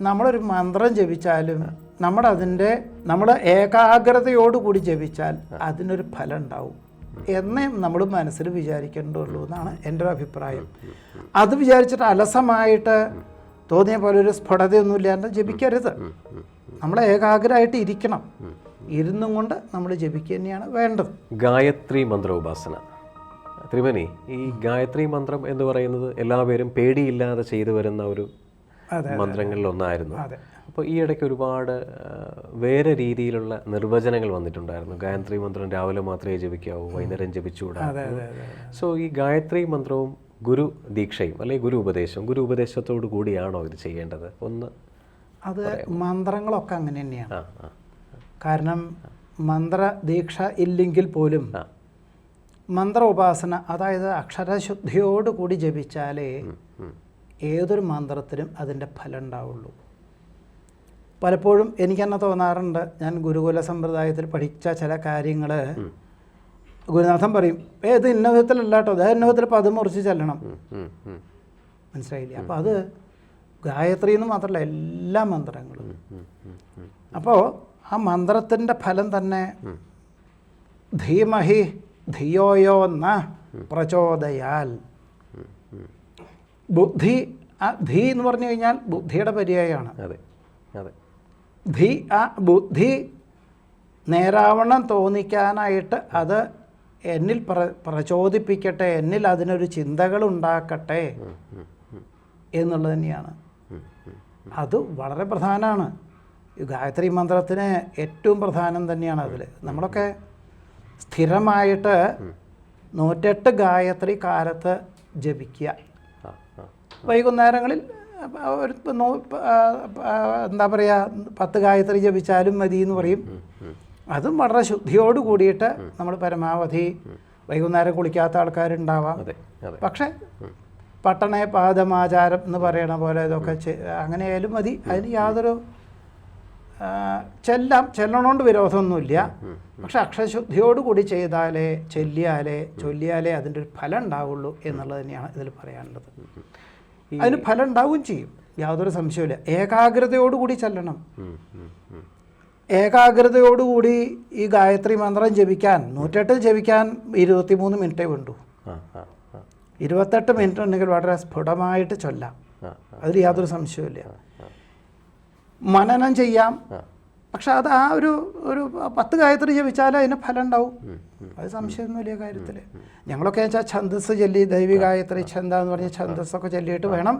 നമ്മളൊരു മന്ത്രം ജപിച്ചാലും നമ്മൾ അതിന്റെ നമ്മൾ ഏകാഗ്രതയോടുകൂടി ജപിച്ചാൽ അതിനൊരു ഫലം ഉണ്ടാവും എന്നേ നമ്മൾ മനസ്സിൽ വിചാരിക്കേണ്ടുള്ളൂ എന്നാണ് എന്റെ ഒരു അഭിപ്രായം. അത് വിചാരിച്ചിട്ട് അലസമായിട്ട് തോന്നിയ പോലെ ഒരു സ്ഫുടതയൊന്നുമില്ലാണ്ട് ജപിക്കരുത്. നമ്മൾ ഏകാഗ്രമായിട്ട് ഇരിക്കണം. ഇരുന്നും കൊണ്ട് നമ്മൾ ജപിക്കുക തന്നെയാണ് വേണ്ടത്. ഗായത്രി മന്ത്ര ഉപാസന. ത്രിമണി ഈ ഗായത്രി മന്ത്രം എന്ന് പറയുന്നത് എല്ലാവരും പേടിയില്ലാതെ ചെയ്തു വരുന്ന ഒരു മന്ത്രങ്ങളിൽ ഒന്നായിരുന്നു അപ്പോൾ ഈ ഇടയ്ക്ക് ഒരുപാട് വേറെ രീതിയിലുള്ള നിർവചനങ്ങൾ വന്നിട്ടുണ്ടായിരുന്നു. ഗായത്രി മന്ത്രം രാവിലെ മാത്രമേ ജപിക്കാവൂ വൈകുന്നേരം ജപിച്ചുകൂടാ. സോ ഈ ഗായത്രി മന്ത്രവും ഗുരു ദീക്ഷയും അല്ലെങ്കിൽ ഗുരു ഉപദേശം ഗുരു ഉപദേശത്തോടു കൂടിയാണോ ഇത് ചെയ്യേണ്ടത്? ഒന്ന് അത് മന്ത്രങ്ങളൊക്കെ അങ്ങനെ തന്നെയാണ്. കാരണം മന്ത്ര ദീക്ഷ ഇല്ലെങ്കിൽ പോലും മന്ത്ര ഉപാസന അതായത് അക്ഷരശുദ്ധിയോടുകൂടി ജപിച്ചാലേ. ഏതൊരു മന്ത്രത്തിനും അതിന്റെ ഫലം ഉണ്ടാവുള്ളൂ പലപ്പോഴും എനിക്ക് തന്നെ തോന്നാറുണ്ട് ഞാൻ ഗുരുകുല സമ്പ്രദായത്തിൽ പഠിച്ച ചില കാര്യങ്ങൾ ഗുരുനാഥൻ പറയും ഏത് ഇന്ന വിധത്തിലല്ല കേട്ടോ അതായത് ഇന്നോഹത്തിൽ അപ്പം പദം മുറിച്ച് ചെല്ലണം. മനസ്സിലായില്ലേ? അപ്പോൾ അത് ഗായത്രി എന്ന് മാത്രമല്ല എല്ലാ മന്ത്രങ്ങളും. അപ്പോൾ ആ മന്ത്രത്തിന്റെ ഫലം തന്നെ ധീമഹി ധിയോയോ ന പ്രചോദയാൽ. ബുദ്ധി ആ ധീ എന്ന് പറഞ്ഞു കഴിഞ്ഞാൽ ബുദ്ധിയുടെ പര്യായമാണ് അതെ അതെ. ധീ ആ ബുദ്ധി നേരാവണ്ണം തോന്നിക്കാനായിട്ട് അത് എന്നിൽ പ്ര പ്രചോദിപ്പിക്കട്ടെ എന്നിൽ അതിനൊരു ചിന്തകൾ ഉണ്ടാക്കട്ടെ എന്നുള്ളത് തന്നെയാണ്. അത് വളരെ പ്രധാനമാണ് ഈ ഗായത്രി മന്ത്രത്തിന് ഏറ്റവും പ്രധാനം തന്നെയാണ് അതിൽ. നമ്മളൊക്കെ സ്ഥിരമായിട്ട് നൂറ്റെട്ട് ഗായത്രി കാലത്ത് ജപിക്കുക. വൈകുന്നേരങ്ങളിൽ ഒരു എന്താ പറയുക പത്ത് ഗായത്രി ജപിച്ചാലും മതി എന്ന് പറയും. അതും വളരെ ശുദ്ധിയോട് കൂടിയിട്ട് നമ്മൾ പരമാവധി വൈകുന്നേരം കുളിക്കാത്ത ആൾക്കാരുണ്ടാവാം. പക്ഷെ പട്ടണ പാദമാചാരം എന്ന് പറയണ പോലെ ഇതൊക്കെ അങ്ങനെ അങ്ങനെയായാലും മതി. അതിന് യാതൊരു ചെല്ലാം ചെല്ലണോണ്ട് വിരോധമൊന്നുമില്ല. പക്ഷെ അക്ഷരശുദ്ധിയോടുകൂടി ചെയ്താലേ ചൊല്ലിയാലേ ചൊല്ലിയാലേ അതിന്റെ ഒരു ഫലം ഉണ്ടാവുള്ളൂ എന്നുള്ളത് തന്നെയാണ് ഇതിൽ പറയാനുള്ളത്. അതിന് ഫലം ഉണ്ടാവുകയും ചെയ്യും. യാതൊരു സംശയമില്ല ഏകാഗ്രതയോടുകൂടി ചെല്ലണം. ഏകാഗ്രതയോടുകൂടി ഈ ഗായത്രി മന്ത്രം ജപിക്കാൻ നൂറ്റെട്ടിൽ ജപിക്കാൻ ഇരുപത്തിമൂന്ന് മിനിറ്റേ വേണ്ടൂ. ഇരുപത്തെട്ട് മിനിറ്റ് ഉണ്ടെങ്കിൽ വളരെ സ്ഫുടമായിട്ട് ചൊല്ലാം. അതിൽ യാതൊരു സംശയവുമില്ല. മനനം ചെയ്യാം. പക്ഷെ അത് ആ ഒരു ഒരു പത്ത് ഗായത്രി ജപിച്ചാൽ അതിന് ഫലം ഉണ്ടാവും അത് സംശയമൊന്നും സംശയമൊന്നുമില്ല കാര്യത്തിൽ ഞങ്ങളൊക്കെ വെച്ചാൽ ഛന്ദസ് ചൊല്ലി ദൈവി ഗായത്രി ഛന്ദ എന്ന് പറഞ്ഞ ഛന്ദസ്സൊക്കെ ചൊല്ലിയിട്ട് വേണം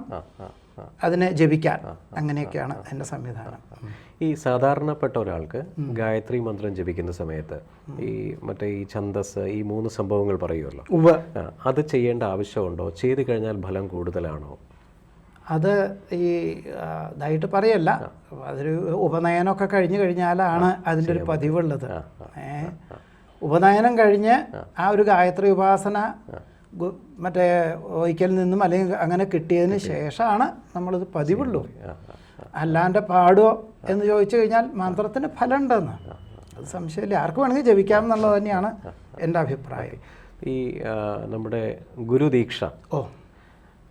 അതിനെ ജപിക്കാൻ. അങ്ങനെയൊക്കെയാണ് എന്റെ സംവിധാനം. ഈ സാധാരണപ്പെട്ട ഒരാൾക്ക് ഗായത്രി മന്ത്രം ജപിക്കുന്ന സമയത്ത് ഈ മറ്റേ ഈ ഛന്ദസ് ഈ മൂന്ന് സംഭവങ്ങൾ പറയുമല്ലോ അത് ചെയ്യേണ്ട ആവശ്യമുണ്ടോ? ചെയ്തു കഴിഞ്ഞാൽ ഫലം കൂടുതലാണോ? അത് ഈ ഇതായിട്ട് പറയല്ല. അതൊരു ഉപനയനമൊക്കെ കഴിഞ്ഞു കഴിഞ്ഞാലാണ് അതിന്റെ ഒരു പതിവുള്ളത്. ഏ? ഉപനയനം കഴിഞ്ഞ് ആ. ഒരു ഗായത്രി ഉപാസന മറ്റേ ഒരിക്കൽ നിന്നും അല്ലെങ്കിൽ അങ്ങനെ കിട്ടിയതിന് ശേഷമാണ് നമ്മളിത് പതിവുള്ളൂ. അല്ലാണ്ട് പാടുമോ എന്ന് ചോദിച്ചു കഴിഞ്ഞാൽ മന്ത്രത്തിന് ഫലം ഉണ്ടെന്ന് അത് സംശയമില്ല. ആർക്ക് വേണമെങ്കിൽ ജപിക്കാം എന്നുള്ളത് തന്നെയാണ് എന്റെ അഭിപ്രായം. ഈ നമ്മുടെ ഗുരുദീക്ഷ ഓ.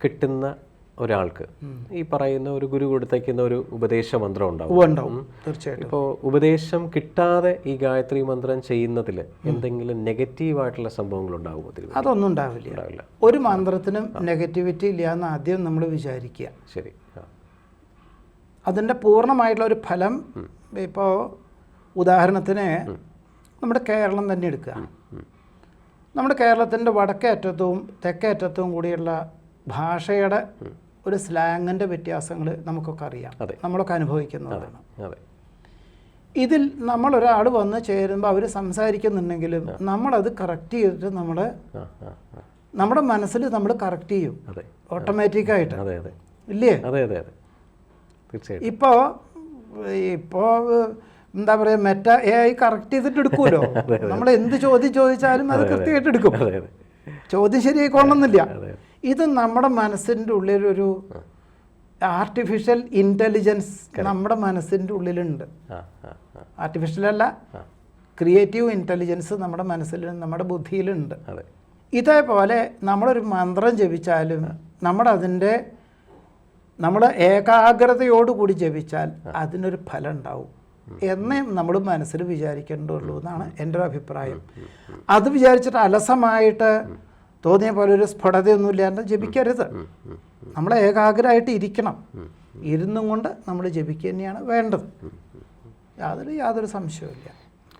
കിട്ടുന്ന ഒരാൾക്ക്. ഈ പറയുന്ന ഒരു ഗുരു കൊടുത്തേക്കുന്ന ഒരു ഉപദേശ മന്ത്രം ഉണ്ടാവും. തീർച്ചയായിട്ടും. ഇപ്പോൾ ഉപദേശം കിട്ടാതെ ഈ ഗായത്രി മന്ത്രം ചെയ്യുന്നതിൽ എന്തെങ്കിലും നെഗറ്റീവ് ആയിട്ടുള്ള സംഭവങ്ങൾ ഉണ്ടാവുമോ തിരുവല്ല അതൊന്നും ഉണ്ടാവില്ല. ഉണ്ടാവില്ല. ഒരു മന്ത്രത്തിനും നെഗറ്റിവിറ്റി ഇല്ല എന്ന് ആദ്യം നമ്മൾ വിചാരിക്കുക. ശരി. അതിന്റെ പൂർണമായിട്ടുള്ള ഒരു ഫലം ഇപ്പോൾ ഉദാഹരണത്തിന് നമ്മുടെ കേരളം തന്നെ എടുക്കുക. നമ്മുടെ കേരളത്തിന്റെ വടക്കേ അറ്റത്തും തെക്കേ അറ്റത്തും കൂടിയുള്ള ഭാഷയുടെ ഒരു സ്ലാങ്ങിന്റെ വ്യത്യാസങ്ങൾ നമുക്കൊക്കെ അറിയാം. നമ്മളൊക്കെ അനുഭവിക്കുന്നതാണ്. ഇതിൽ ഒരാൾ വന്ന് ചേരുമ്പോൾ അവർ സംസാരിക്കുന്നുണ്ടെങ്കിലും നമ്മളത് കറക്റ്റ് ചെയ്തിട്ട് നമ്മൾ നമ്മുടെ മനസ്സിൽ നമ്മൾ കറക്റ്റ് ചെയ്യും. ഓട്ടോമാറ്റിക്കായിട്ട് ഇല്ലേ? ഇപ്പോൾ ഇപ്പോൾ എന്താ പറയുക മെറ്റ എ ഐ കറക്റ്റ് ചെയ്തിട്ട് എടുക്കുമല്ലോ നമ്മൾ എന്ത് ചോദ്യം ചോദിച്ചാലും അത് കൃത്യമായിട്ട് എടുക്കും. ചോദ്യം ശരിയായിക്കൊള്ളണമെന്നില്ല. അതെ. ഇത് നമ്മുടെ മനസ്സിന്റെ ഉള്ളിലൊരു ആർട്ടിഫിഷ്യൽ ഇന്റലിജൻസ് നമ്മുടെ മനസ്സിന്റെ ഉള്ളിലുണ്ട്. ആർട്ടിഫിഷ്യൽ അല്ല ക്രിയേറ്റീവ് ഇന്റലിജൻസ് നമ്മുടെ മനസ്സിൽ നമ്മുടെ ബുദ്ധിയിലുണ്ട്. ഇതേപോലെ നമ്മളൊരു മന്ത്രം ജപിച്ചാലും നമ്മുടെ അതിന്റെ നമ്മൾ ഏകാഗ്രതയോടുകൂടി ജപിച്ചാൽ അതിനൊരു ഫലം ഉണ്ടാവും എന്നേ നമ്മൾ മനസ്സിൽ വിചാരിക്കേണ്ടുള്ളൂ എന്നാണ് എന്റെ ഒരു അഭിപ്രായം. അത് വിചാരിച്ചിട്ട് അലസമായിട്ട് തോന്നിയ പോലെ ഒരു സ്ഫുടതയൊന്നും ഇല്ലാണ്ട് ജപിക്കരുത്. നമ്മൾ ഏകാഗ്രമായിട്ട് ഇരിക്കണം. ഇരുന്നും കൊണ്ട് നമ്മൾ ജപിക്കുക തന്നെയാണ് വേണ്ടത്. യാതൊരു യാതൊരു സംശയവുമില്ല.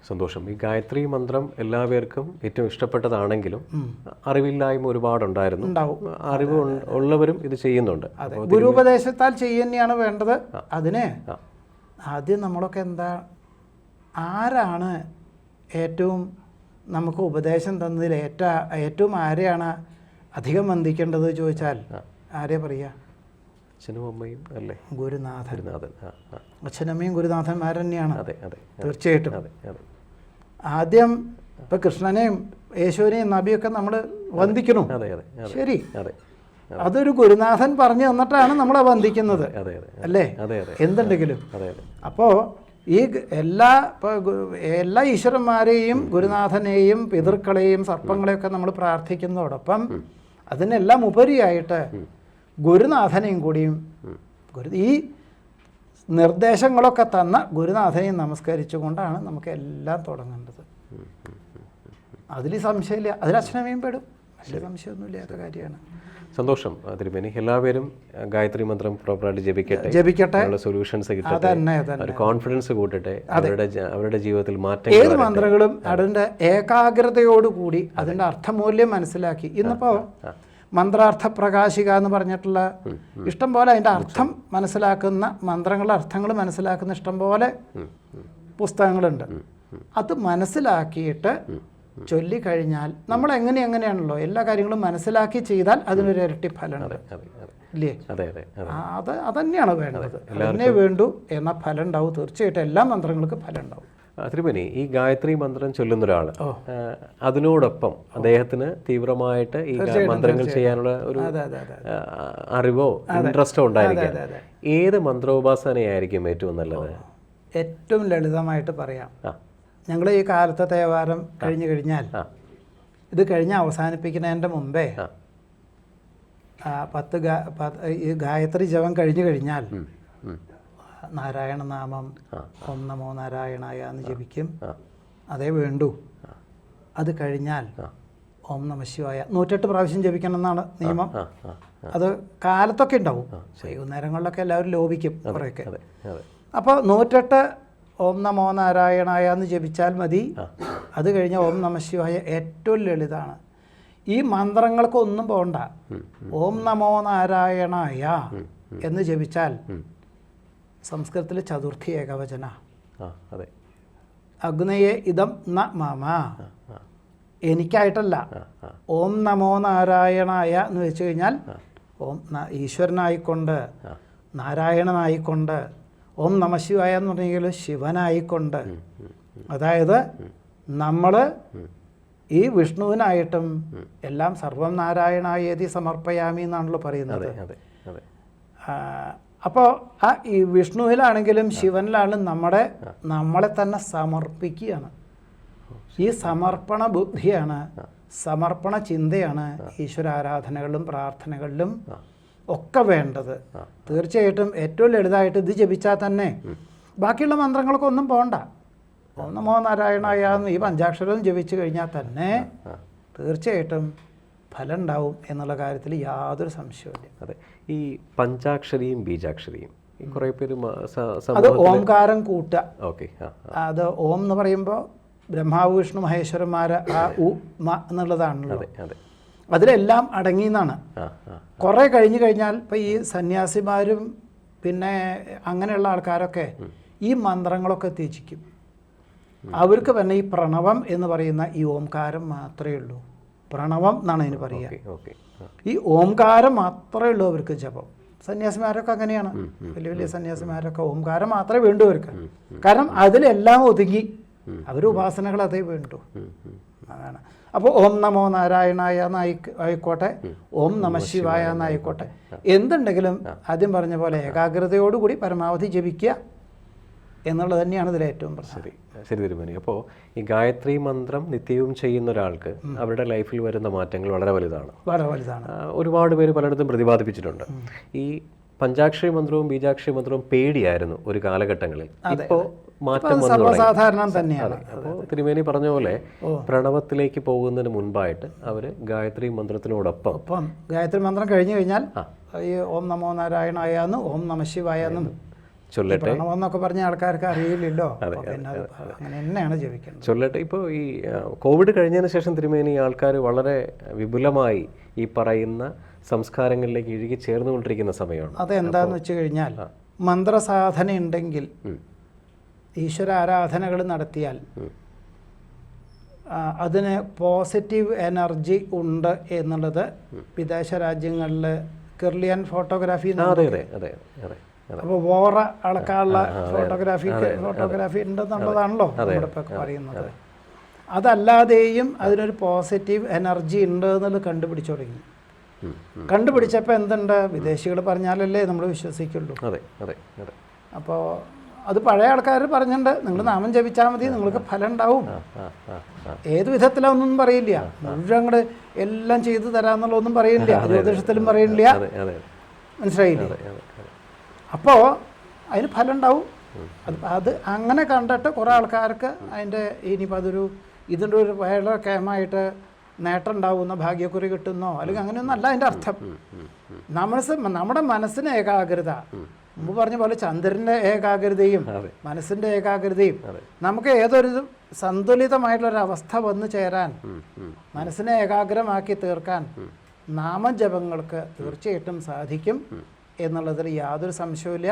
സന്തോഷം. ഈ ഗായത്രി മന്ത്രം എല്ലാവർക്കും ഏറ്റവും ഇഷ്ടപ്പെട്ടതാണെങ്കിലും അറിവില്ലായ്മ ഒരുപാടുണ്ടായിരുന്നു. അറിവ് ഉള്ളവരും ഇത് ചെയ്യുന്നുണ്ട്. ഗുരുപദേശത്താൽ ചെയ്യുന്നതാണ് വേണ്ടത്. അതിനെ ആദ്യം നമ്മളൊക്കെ എന്താ ആരാണ് ഏറ്റവും നമുക്ക് ഉപദേശം തന്നതിൽ ഏറ്റ ഏറ്റവും ആരെയാണ് അധികം വന്ദിക്കേണ്ടത് ചോദിച്ചാൽ ആരെ പറയുക അച്ഛനും അമ്മയും അല്ലേ? ഗുരുനാഥൻ. ഗുരുനാഥൻ. അച്ഛനമ്മയും ഗുരുനാഥന്മാർ തന്നെയാണ് അതെ അതെ തീർച്ചയായിട്ടും. അതെ അതെ. ആദ്യം ഇപ്പം കൃഷ്ണനെയും യേശുവിനെയും നബിയൊക്കെ നമ്മൾ വന്ദിക്കണം. അതെ അതെ ശരി. അതെ അതൊരു ഗുരുനാഥൻ പറഞ്ഞു തന്നിട്ടാണ് നമ്മളെ വന്ദിക്കുന്നത്. അല്ലേ? എന്തുണ്ടെങ്കിലും. അപ്പോൾ ഈ എല്ലാ എല്ലാ ഈശ്വരന്മാരെയും ഗുരുനാഥനെയും പിതൃക്കളെയും സർപ്പങ്ങളെയൊക്കെ നമ്മൾ പ്രാർത്ഥിക്കുന്നതോടൊപ്പം അതിനെല്ലാം ഉപരിയായിട്ട് ഗുരുനാഥനെയും കൂടിയും ഗുരു ഈ നിർദ്ദേശങ്ങളൊക്കെ തന്ന ഗുരുനാഥനെയും നമസ്കരിച്ചുകൊണ്ടാണ് നമുക്ക് എല്ലാം തുടങ്ങേണ്ടത്. അതിൽ സംശയമില്ല. അതിൽ അച്ഛനമ്മയും പെടും. വലിയ സംശയമൊന്നുമില്ലാത്ത കാര്യമാണ്. സന്തോഷം തിരുമേനി. എല്ലാവരും ഗായത്രി മന്ത്രം പ്രോപ്പറായിട്ട് ജപിക്കട്ടെ. ജപിക്കട്ടെ. സൊല്യൂഷൻസ് കിട്ടട്ടെ. ഒരു കോൺഫിഡൻസ് കൂട്ടട്ടെ. അവരുടെ അവരുടെ ജീവിതത്തിൽ മാറ്റം ഏത് മന്ത്രങ്ങളും അതിന്റെ ഏകാഗ്രതയോടുകൂടി അതിന്റെ അർത്ഥമൂല്യം മനസ്സിലാക്കി. ഇന്നിപ്പോൾ മന്ത്രാർത്ഥ പ്രകാശിക എന്ന് പറഞ്ഞിട്ടുള്ള ഇഷ്ടം പോലെ അതിന്റെ അർത്ഥം മനസ്സിലാക്കുന്ന മന്ത്രങ്ങളുടെ അർത്ഥങ്ങൾ മനസ്സിലാക്കുന്ന ഇഷ്ടം പോലെ പുസ്തകങ്ങളുണ്ട്. അത് മനസ്സിലാക്കിയിട്ട് ചൊല്ലിക്കഴിഞ്ഞാൽ നമ്മൾ എങ്ങനെ എങ്ങനെയാണല്ലോ എല്ലാ കാര്യങ്ങളും മനസ്സിലാക്കി ചെയ്താൽ അതിനൊരു ഇരട്ടി ഫലമുണ്ട്. അതെ ഇല്ലേ? അതെ അതന്നെയാണ് വേണ്ടത്. അതിനെ വേണ്ടു എന്ന ഫലം ഉണ്ടാവും തീർച്ചയായിട്ടും എല്ലാ മന്ത്രങ്ങൾക്കും ഫലം ഉണ്ടാവും തിരുമേനി ഈ ഗായത്രി മന്ത്രം ചൊല്ലുന്ന ഒരാൾ അതിനോടൊപ്പം അദ്ദേഹത്തിന് തീവ്രമായിട്ട് ഈ മന്ത്രങ്ങൾ ചെയ്യാനുള്ള ഒരു അറിവോ ഇൻട്രസ്റ്റോ ഉണ്ടായിരിക്കാം. ഏത് മന്ത്രോപാസനയായിരിക്കും ഏറ്റവും നല്ലത്? ഏറ്റവും ലളിതമായിട്ട് പറയാം. ഞങ്ങൾ ഈ കാലത്തെ തേവാരം കഴിഞ്ഞു കഴിഞ്ഞാൽ ഇത് കഴിഞ്ഞ് അവസാനിപ്പിക്കുന്നതിന്റെ മുമ്പേ പത്ത് ഈ ഗായത്രി ജപം കഴിഞ്ഞു കഴിഞ്ഞാൽ. നാരായണ നാമം ഓം നമോ നാരായണായ എന്ന് ജപിക്കും. അതേ വേണ്ടു. അത് കഴിഞ്ഞാൽ ഓം നമ ശിവായ. നൂറ്റെട്ട് പ്രാവശ്യം ജപിക്കണം എന്നാണ് നിയമം. അത് കാലത്തൊക്കെ ഉണ്ടാവും. വൈകുന്നേരങ്ങളിലൊക്കെ എല്ലാവരും ലോപിക്കും കുറേയൊക്കെ. അപ്പോൾ നൂറ്റെട്ട് ഓം നമോ നാരായണായ എന്ന് ജപിച്ചാൽ മതി. അത് കഴിഞ്ഞ ഓം നമ ശിവായ ഏറ്റവും ലളിതാണ്. ഈ മന്ത്രങ്ങൾക്കൊന്നും പോണ്ട. ഓം നമോ നാരായണായ എന്ന് ജപിച്ചാൽ. സംസ്കൃതത്തിൽ ചതുർത്ഥി ഏകവചന. അഗ്നയെ ഇതം ന മമ. എനിക്കായിട്ടല്ല. ഓം നമോ നാരായണായ എന്ന് വെച്ച് കഴിഞ്ഞാൽ ഓം ഈശ്വരനായിക്കൊണ്ട് നാരായണനായിക്കൊണ്ട് ഓം നമശിവായ എന്ന് പറഞ്ഞെങ്കിൽ ശിവനായിക്കൊണ്ട്. അതായത് നമ്മൾ ഈ വിഷ്ണുവിനായിട്ടും എല്ലാം സർവം നാരായണായതി സമർപ്പയാമി എന്നാണല്ലോ പറയുന്നത്. അപ്പോൾ ആ ഈ വിഷ്ണുവിലാണെങ്കിലും ശിവനിലാണെങ്കിലും നമ്മുടെ നമ്മളെ തന്നെ സമർപ്പിക്കുകയാണ്. ഈ സമർപ്പണ ബുദ്ധിയാണ് സമർപ്പണ ചിന്തയാണ് ഈശ്വരാരാധനകളിലും പ്രാർത്ഥനകളിലും ഒക്കെ വേണ്ടത്. തീർച്ചയായിട്ടും ഏറ്റവും ലളിതമായിട്ട് ഇത് ജപിച്ചാൽ തന്നെ. ബാക്കിയുള്ള മന്ത്രങ്ങളൊക്കെ ഒന്നും പോകണ്ട നമോ നാരായണായ ഈ പഞ്ചാക്ഷരം ജപിച്ചു കഴിഞ്ഞാൽ തന്നെ തീർച്ചയായിട്ടും ഫലം ഉണ്ടാവും എന്നുള്ള കാര്യത്തിൽ യാതൊരു സംശയവുമില്ല. അതെ. ഈ പഞ്ചാക്ഷരിയും ബീജാക്ഷരിയും കുറേ പേര് മ- അത് ഓംകാരം കൂട്ടുക. ഓക്കെ അത് ഓം എന്ന് പറയുമ്പോൾ ബ്രഹ്മാവിഷ്ണു മഹേശ്വരന്മാർ ആ ഉ മ എന്നുള്ളതാണല്ലോ. അതെ അതെ. അതിലെല്ലാം അടങ്ങി എന്നാണ്. കുറേ കഴിഞ്ഞു കഴിഞ്ഞാൽ ഇപ്പം ഈ സന്യാസിമാരും പിന്നെ അങ്ങനെയുള്ള ആൾക്കാരൊക്കെ ഈ മന്ത്രങ്ങളൊക്കെ ത്യജിക്കും. അവർക്ക് തന്നെ ഈ പ്രണവം എന്ന് പറയുന്ന ഈ ഓംകാരം മാത്രമേ ഉള്ളൂ. പ്രണവം എന്നാണ് അതിന് പറയുക. ഈ ഓംകാരം മാത്രമേ ഉള്ളൂ അവർക്ക് ജപം. സന്യാസിമാരൊക്കെ അങ്ങനെയാണ്. വലിയ വലിയ സന്യാസിമാരൊക്കെ ഓംകാരം മാത്രമേ വേണ്ടൂ അവർക്ക്. കാരണം അതിലെല്ലാം ഒതുങ്ങി. അവർ ഉപാസനകൾ അതേ വേണ്ടു. അതാണ്. അപ്പോൾ ഓം നമോ നാരായണായ എന്നായി ആയിക്കോട്ടെ. ഓം നമ ശിവായ എന്നായിക്കോട്ടെ എന്തുണ്ടെങ്കിലും ആദ്യം പറഞ്ഞ പോലെ ഏകാഗ്രതയോടുകൂടി പരമാവധി ജപിക്കുക എന്നുള്ളത് തന്നെയാണ് ഇതിൽ ഏറ്റവും ശരി. ശരി തിരുമേനി. അപ്പോൾ ഈ ഗായത്രി മന്ത്രം നിത്യവും ചെയ്യുന്ന ഒരാൾക്ക് അവരുടെ ലൈഫിൽ വരുന്ന മാറ്റങ്ങൾ വളരെ വലുതാണ്. വളരെ വലുതാണ്. ഒരുപാട് പേര് പലയിടത്തും പ്രതിപാദിപ്പിച്ചിട്ടുണ്ട്. ഈ പഞ്ചാക്ഷരി മന്ത്രവും ബീജാക്ഷരി മന്ത്രവും പേടിയായിരുന്നു ഒരു കാലഘട്ടങ്ങളിൽ. ഇപ്പോൾ മാറ്റം സാധാരണ തന്നെയാണ്. അപ്പോൾ തിരുമേനി പറഞ്ഞ പോലെ പ്രണവത്തിലേക്ക് പോകുന്നതിന് മുൻപായിട്ട് അവർ ഗായത്രി മന്ത്രത്തിനോടൊപ്പം ഒപ്പം. ഗായത്രി മന്ത്രം കഴിഞ്ഞു കഴിഞ്ഞാൽ ഈ ഓം നമോ നാരായണായ എന്നും ഓം നമ ശിവായ എന്നും ചൊല്ലട്ടെ. എന്നൊക്കെ പറഞ്ഞ ആൾക്കാർക്ക് അറിയില്ലല്ലോ. അപ്പൊ അങ്ങനെ തന്നെയാണ് ചൊല്ലട്ടെ ഇപ്പോൾ ഈ കോവിഡ് കഴിഞ്ഞതിന് ശേഷം തിരുമേനി ആൾക്കാർ വളരെ വിപുലമായി ഈ പറയുന്ന സംസ്കാരങ്ങളിലേക്ക് ഇഴുകി ചേർന്നുകൊണ്ടിരിക്കുന്ന സമയമാണ്. അതെന്താന്ന് വെച്ച് കഴിഞ്ഞാൽ മന്ത്രസാധന ഉണ്ടെങ്കിൽ ഈശ്വര ആരാധനകൾ നടത്തിയാൽ അതിന് പോസിറ്റീവ് എനർജി ഉണ്ട് എന്നുള്ളത് വിദേശ രാജ്യങ്ങളിൽ കിർലിയൻ ഫോട്ടോഗ്രാഫി അപ്പോൾ വോറ അളക്കാനുള്ള ഫോട്ടോഗ്രാഫി ഫോട്ടോഗ്രാഫി ഉണ്ടെന്നുള്ളതാണല്ലോ നമ്മുടെ പറയുന്നത്. അതല്ലാതെയും അതിനൊരു പോസിറ്റീവ് എനർജി ഉണ്ട് എന്നുള്ളത് കണ്ടുപിടിച്ചു തുടങ്ങി. കണ്ടുപിടിച്ചപ്പോൾ എന്തുണ്ട്? വിദേശികൾ പറഞ്ഞാലല്ലേ നമ്മൾ വിശ്വസിക്കുള്ളൂ. അതെ അതെ അതെ. അപ്പോൾ അത് പഴയ ആൾക്കാർ പറഞ്ഞിട്ടുണ്ട്. നിങ്ങൾ നാമം ജപിച്ചാൽ മതി നിങ്ങൾക്ക് ഫലം ഉണ്ടാവും ഏത് വിധത്തിലൊന്നും പറയില്ല. മുഴുവൻ അങ്ങോട്ട് എല്ലാം ചെയ്തു തരാമെന്നുള്ളതൊന്നും പറയില്ല. ജ്യോതിഷത്തിലും പറയില്ല. മനസ്സിലായില്ലേ? അപ്പോൾ അതിന് ഫലം ഉണ്ടാവും അത് അത് അങ്ങനെ കണ്ടിട്ട് കുറേ ആൾക്കാർക്ക് അതിന്റെ ഇനിയിപ്പോൾ അതൊരു ഇതിന്റെ ഒരു വളരെ കേമായിട്ട് നേട്ടം ഉണ്ടാവുന്ന ഭാഗ്യക്കുറി കിട്ടുന്നോ? അല്ലെങ്കിൽ അങ്ങനെയൊന്നും അല്ല അതിന്റെ അർത്ഥം. മനസ്സ് നമ്മുടെ മനസ്സിന് ഏകാഗ്രത. മുമ്പ് പറഞ്ഞ പോലെ ചന്ദ്രന്റെ ഏകാഗ്രതയും മനസ്സിന്റെ മനസ്സിന്റെ ഏകാഗ്രതയും നമുക്ക് ഏതൊരു സന്തുലിതമായിട്ടുള്ളൊരു അവസ്ഥ വന്നു ചേരാൻ. മനസ്സിനെ ഏകാഗ്രമാക്കി തീർക്കാൻ നാമജപങ്ങൾക്ക് തീർച്ചയായിട്ടും സാധിക്കും എന്നുള്ളതിൽ യാതൊരു സംശയവുമില്ല.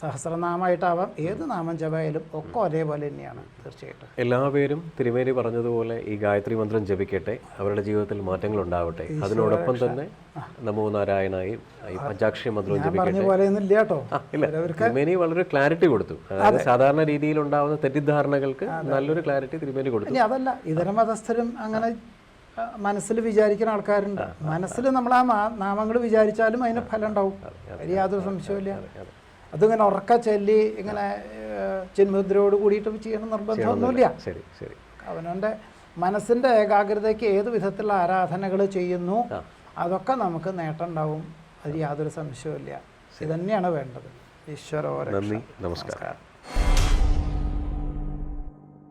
സഹസ്രനാമമായിട്ടാവാം ഏത് നാമം ജപായാലും ഒക്കെ ഒരേപോലെ തന്നെയാണ് തീർച്ചയായിട്ടും. എല്ലാ പേരും തിരുമേനി പറഞ്ഞതുപോലെ ഈ ഗായത്രി മന്ത്രം ജപിക്കട്ടെ. അവരുടെ ജീവിതത്തിൽ മാറ്റങ്ങൾ ഉണ്ടാവട്ടെ. അതിനോടൊപ്പം തന്നെ നമോ നാരായണായും ഈ പഞ്ചാക്ഷരി മന്ത്രവും ജപിക്കട്ടെ. തിരുമേനി വളരെ ക്ലാരിറ്റി കൊടുത്തു. അതായത് സാധാരണ രീതിയിൽ ഉണ്ടാവുന്ന തെറ്റിദ്ധാരണകൾക്ക് നല്ലൊരു ക്ലാരിറ്റി തിരുമേനി കൊടുത്തു. അതല്ല ഇതര മതസ്ഥരും അങ്ങനെ മനസ്സിൽ വിചാരിക്കുന്ന ആൾക്കാരുണ്ട്. മനസ്സിൽ നമ്മൾ ആ നാമങ്ങൾ വിചാരിച്ചാലും അതിന് ഫലം ഉണ്ടാവും. യാതൊരു സംശയമില്ല അതിങ്ങനെ ഉറക്ക ചൊല്ലി ഇങ്ങനെ ചിന്മുദ്രയോട് കൂടിയിട്ട് ചെയ്യണം നിർബന്ധമൊന്നുമില്ല ശരി ശരി. അവനവന്റെ മനസ്സിന്റെ ഏകാഗ്രതയ്ക്ക് ഏത് വിധത്തിലുള്ള ആരാധനകൾ ചെയ്യുന്നു അതൊക്കെ നമുക്ക് നേട്ടം ഉണ്ടാവും അതിൽ യാതൊരു സംശയവും ഇല്ല ഇതന്നെയാണ് വേണ്ടത്. ഈശ്വരോ നമസ്കാരം.